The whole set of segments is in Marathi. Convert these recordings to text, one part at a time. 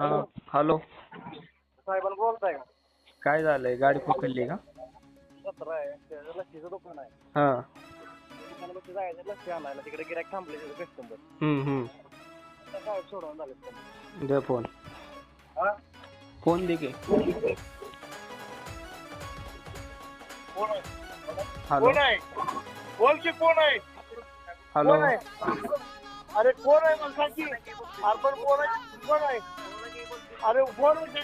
हा हॅलो. साहेबांना बोलताय का? काय झालंय? गाडी पकडली का? सतरा आहे. त्याचं लस्सीचं दुकान आहे. हा. जायचं लस्सी आणायला. तिकडे गिरायक थांबले तिथे कस्टमर हम्म हम्म. काय सोडवून झाले त्यांना. दे फोन. हा? फोन दे की. कोण आहे? हॅलो. कोण आहे? बोल की कोण आहे? हॅलो. कोण आहे? अरे कोण आहे मला सांग की? कोण आहे? कोण आहे? अरे की.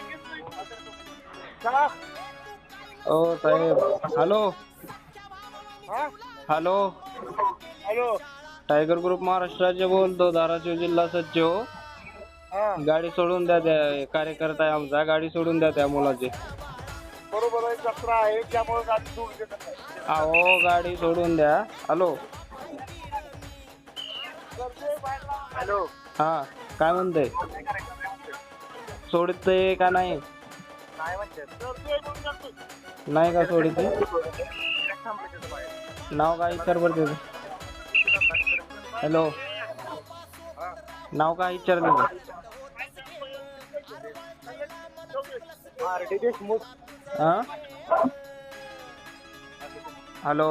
ओ साहेब. हॅलो. हा? Hello. Hello. Tiger group Maharashtra राज्य बोलतो धाराशिव जिल्हा सचिव. हा. गाडी सोडून द्या त्या कार्यकर्ता आहे आमचा. गाडी सोडून द्या त्या मुलाची. बरोबर आहे जत्रा आहे त्यामुळे गाडी सोडून देत नाही. अहो गाडी सोडून द्या. हॅलो. हॅलो हा काय म्हणतंय? सोडते का नाही काय म्हणते करतोय म्हणून करतोय. नाही का सोडते गिऱ्हाईक थांबले तिथं बाहेर. नाव काय विचार बरं त्याचं हॅलो हा. नाव काय विचार त्याचं आर डी देशमुख हा हॅलो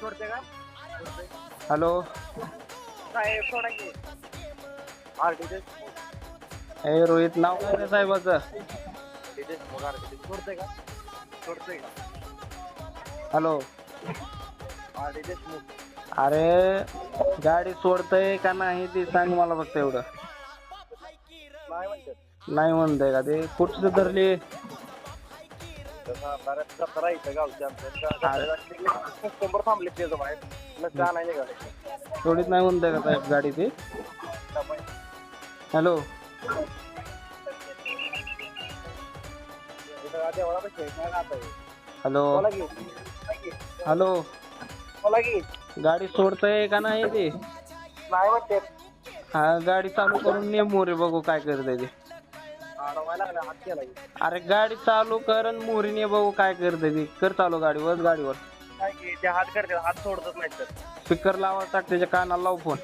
सोडते का हॅलो ए रोहित नाव काय रे साहेबाचं? हॅलो. अरे गाडी सोडतंय का नाही ते सांग मला फक्त एवढं. नाही म्हणते नाही म्हणतंय का ते? कुठचं धरली? सोडीत नाही म्हणतंय का साहेब गाडी ती? हॅलो. हॅलो. हॅलो. बोला की. गाडी सोडतंय का नाही ते? नाही म्हणते. हा गाडी चालू करून ने मोरे बघू काय करतंय ते. अरे गाडी चालू कर आणि मोरीने बघू काय करतंय ते. कर चालू गाडीवर ते हात करते हात सोडतच नाही तर. स्पीकर लावा टाक त्याच्या कानाला लाव फोन.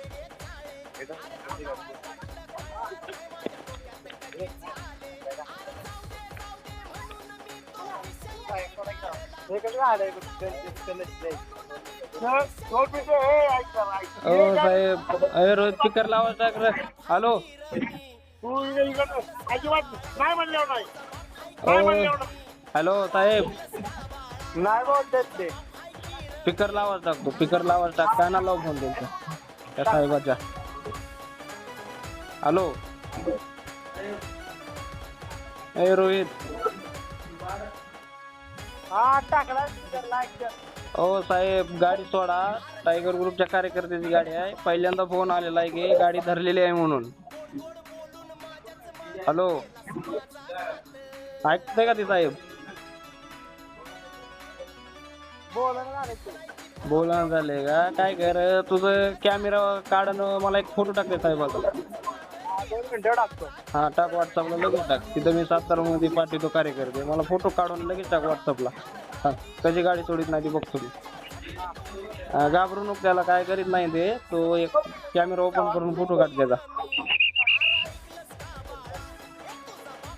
ओ साहेब अरे रोज स्पीकर लावा टाक रे हॅलो. तू इकडं अजिबात नाही म्हणल्यावर नाही ओ नाही म्हणल्यावर नाही. हॅलो साहेब. नाही बोलतात ते. स्पीकर लावा टाकतो स्पीकर लावा टाक कानाला लाव फोन त्यांच्या त्या साहेबाच्या हॅलो. ए रोहित. हा टाकला. साहेब गाडी सोडा. टायगर ग्रुपच्या कार्यकर्त्याची गाडी आहे. पहिल्यांदा फोन आलेला आहे की गाडी धरलेली आहे म्हणून. हॅलो ऐकतंय का ती साहेब? बोला झालंय का? काय कर तुझं कॅमेरा काढणं मला एक फोटो टाकले साहेबाचा दोन मिनिटं टाकतो. हा टाक व्हॉट्सअपला लगेच टाक. तिथं मी सातारामध्ये पाठवतो कार्यकर्ते. मला फोटो काढून लगेच टाक व्हॉट्सअपला हा कशी गाडी सोडित नाही ती बघतो मी हा, घाबरू नको त्याला काय करीत नाही ते. तो एक कॅमेरा ओपन करून फोटो काढ त्याचा.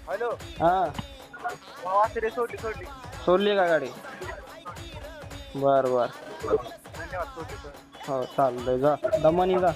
हॅलो. हा. वासरे सोडली सोडली. सोडली का गाडी? बर बर. धन्यवाद सोडली सोडली. हो चालतंय. जा. दमानी जा.